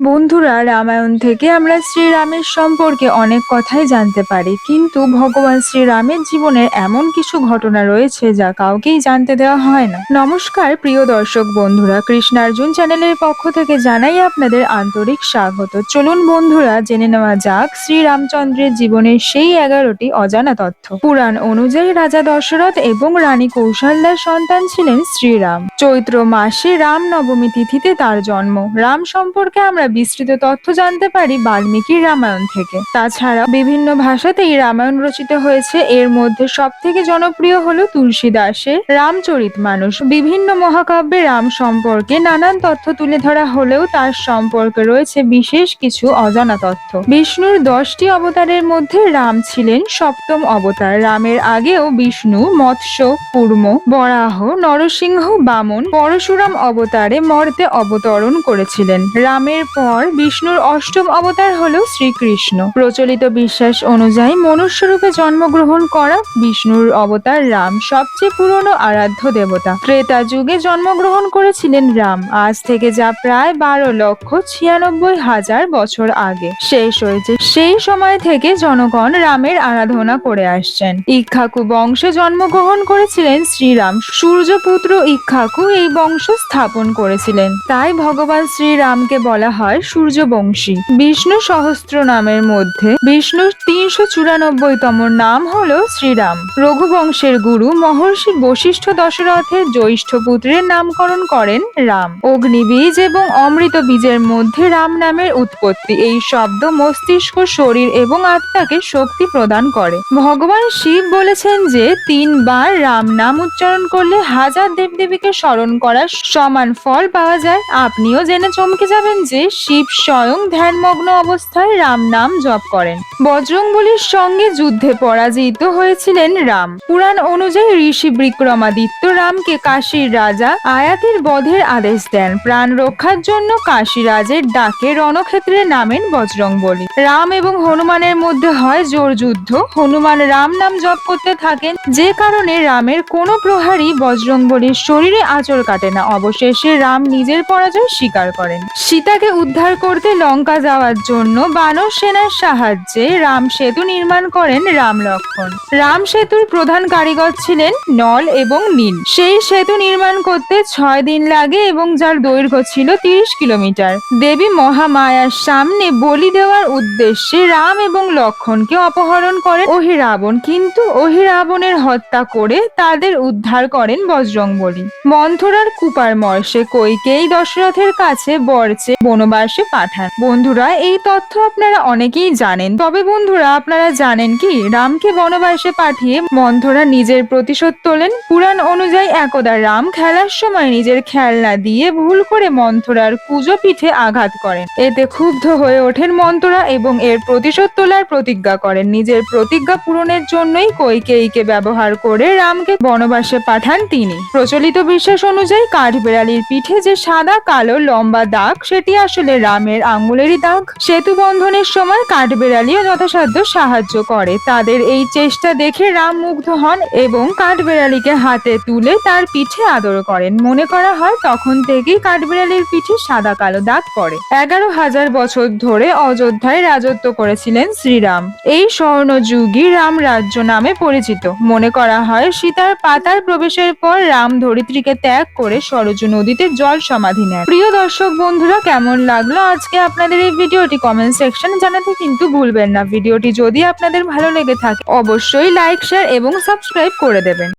বন্ধুরা, রামায়ণ থেকে আমরা শ্রীরামের সম্পর্কে অনেক কথাই জানতে পারি। কিন্তু ভগবান শ্রীরামের জীবনের এমন কিছু ঘটনা রয়েছে যা কাউকেই জানতে দেওয়া হয় না। নমস্কার, প্রিয় দর্শক বন্ধুরা কৃষ্ণার্জুন চ্যানেলের পক্ষ থেকে জানাই আপনাদের আন্তরিক স্বাগত। চলুন বন্ধুরা, জেনে নেওয়া যাক শ্রীরামচন্দ্রের জীবনের সেই এগারোটি অজানা তথ্য। পুরাণ অনুযায়ী রাজা দশরথ এবং রানী কৌশল্যার সন্তান ছিলেন শ্রীরাম। চৈত্র মাসে রাম নবমী তিথিতে তার জন্ম। রাম সম্পর্কে আমরা বিস্তৃত তথ্য জানতে পারি বাল্মীকির রামায়ণ থেকে। তাছাড়া বিভিন্ন ভাষাতেই রামায়ণ রচিত হয়েছে। এর মধ্যে সব থেকে জনপ্রিয় হলো তুলসীদাসের রামচরিত মানুষ। বিভিন্ন মহাকাব্যে রাম সম্পর্কে নানান তথ্য তুলে ধরা হলেও তার সম্পর্কে রয়েছে বিশেষ কিছু অজানা তথ্য। বিষ্ণুর দশটি অবতারের মধ্যে রাম ছিলেন সপ্তম অবতার। রামের আগেও বিষ্ণু, মৎস্য, কুর্ম, বরাহ, নরসিংহ, বামন, পরশুরাম অবতারে মর্তে অবতরণ করেছিলেন। রামের পর বিষ্ণুর অষ্টম অবতার হল শ্রীকৃষ্ণ। প্রচলিত বিশ্বাস অনুযায়ী মনুষ্যরূপে জন্মগ্রহণ করা বিষ্ণুর অবতার রাম সবচেয়ে পুরনো আরাধ্য দেবতা। ত্রেতা যুগে জন্মগ্রহণ করেছিলেন রাম। আজ থেকে যা প্রায় বারো লক্ষ ছিয়ানব্বই হাজার বছর আগে। শেষ হয়েছে সেই সময় থেকে জনগণ রামের আরাধনা করে আসছেন। ইক্ষাকু বংশে জন্মগ্রহণ করেছিলেন শ্রীরাম। সূর্যপুত্র ইক্ষাকু এই বংশ স্থাপন করেছিলেন। তাই ভগবান শ্রীরামকে বলা হয় সূর্যবংশী। বিষ্ণু সহস্র নামের মধ্যে বিষ্ণুর তিনশো চুরানব্বইতম নাম হলো শ্রীরাম। রঘুবংশের গুরু মহর্ষি বশিষ্ঠ দশরথের জ্যৈষ্ঠ পুত্রের নামকরণ করেন রাম। অগ্নিবীজ এবং অমৃত বীজের মধ্যে রাম নামের উৎপত্তি। এই শব্দ মস্তিষ্ক, শরীর এবং আত্মাকে শক্তি প্রদান করে। ভগবান শিব বলেছেন যে, তিনবার রাম নাম উচ্চারণ করলে হাজার দেবদেবীকে স্মরণ করার সমান ফল পাওয়া যায়। আপনিও জেনে চমকে যাবেন যে শিব স্বয়ং ধ্যানমগ্ন অবস্থায় রাম নাম জপ করেন। বজরংবলীর সঙ্গে যুদ্ধে পরাজিত হয়েছিলেন রাম। পুরাণ অনুযায়ী ঋষি বিক্রমাদিত্য রামকে কাশীর রাজা আয়াতির বধের আদেশ দেন। প্রাণ রক্ষার জন্য কাশীরাজের ডাকে রণক্ষেত্রে নামেন বজরংবলী। রাম এবং হনুমানের মধ্যে হয় জোর যুদ্ধ। হনুমান রাম নাম জপ করতে থাকেন। যে কারণে রামের কোনো প্রহারই বজরংবলীর শরীরে আচর কাটে না। অবশেষে রাম নিজের পরাজয় স্বীকার করেন। সীতাকে উদ্ধার করতে লঙ্কা যাওয়ার জন্য বানর সেনার সাহায্যে রাম সেতু নির্মাণ করেন রাম লক্ষণ। রাম সেতুর প্রধান কারিগর ছিলেন নল এবং নীল। সেই সেতু নির্মাণ করতে ছয় দিন লাগে এবং যার দৈর্ঘ্য ছিল তিরিশ কিলোমিটার। দেবী মহামায়ার সামনে বলি দেওয়ার উদ্দেশ্যে রাম এবং লক্ষণকে অপহরণ করেন অহিরাবণ। কিন্তু অহিরাবণের হত্যা করে তাদের উদ্ধার করেন বজরংবলী। মন্থরার কুপার মর্ষে কৈকেয়ী দশরথের কাছে বরচে বনবাসে পাঠান। বন্ধুরা, এই তথ্য আপনারা অনেকেই জানেন। তবে বন্ধুরা, আপনারা জানেন কি, রামকে বনবাসে পাঠিয়ে মন্থরা নিজের প্রতিশোধ তোলেন। পুরাণ অনুযায়ী একদা রাম খেলার সময় নিজের খেলনা দিয়ে ভুল করে মন্থরার কুজো পিঠে আঘাত করেন। এতে ক্ষুব্ধ হয়ে ওঠেন মন্থরা এবং এর প্রতিশোধ তোলার প্রতিজ্ঞা করেন। নিজের প্রতিজ্ঞা পূরণের জন্যই কৈকেয়ীকে ব্যবহার করে রামকে বনবাসে পাঠান তিনি। প্রচলিত বিশ্বাস অনুযায়ী কাঠবেড়ালির পিঠে যে সাদা, কালো, লম্বা দাগ, সেটি আসলে রামের আঙ্গুলেরই দাগ। সেতু বন্ধনের সময় কাঠবেড়ালিও যথাসাধ্য সাহায্য করে। তাদের এই চেষ্টা দেখে রাম মুগ্ধ হন এবং কাঠবেড়ালিকে হাতে তুলে তার পিঠে আদর করেন। মনে করা হয় তখন থেকেই কাঠবেড়ালির পিঠে সাদা কালো দাগ পড়ে। এগারো হাজার বছর ধরে অযোধ্যায় রাজত্ব করেছিলেন শ্রীরাম। এই স্বর্ণযুগী রাম রাজ্য নামে পরিচিত। মনে করা হয় সীতার পাতার প্রবেশের পর রাম ধরিত্রীকে ত্যাগ করে সরজু নদীতে জল সমাধি নেন। প্রিয় দর্শক বন্ধুরা, কেমন লাগল, আজকে আপনাদের এই ভিডিওটি কমেন্ট সেকশনে জানাতে কিন্তু ভুলবেন না। ভিডিওটি যদি আপনাদের ভালো লেগে থাকে, অবশ্যই লাইক শেয়ার এবং সাবস্ক্রাইব করে দেবেন।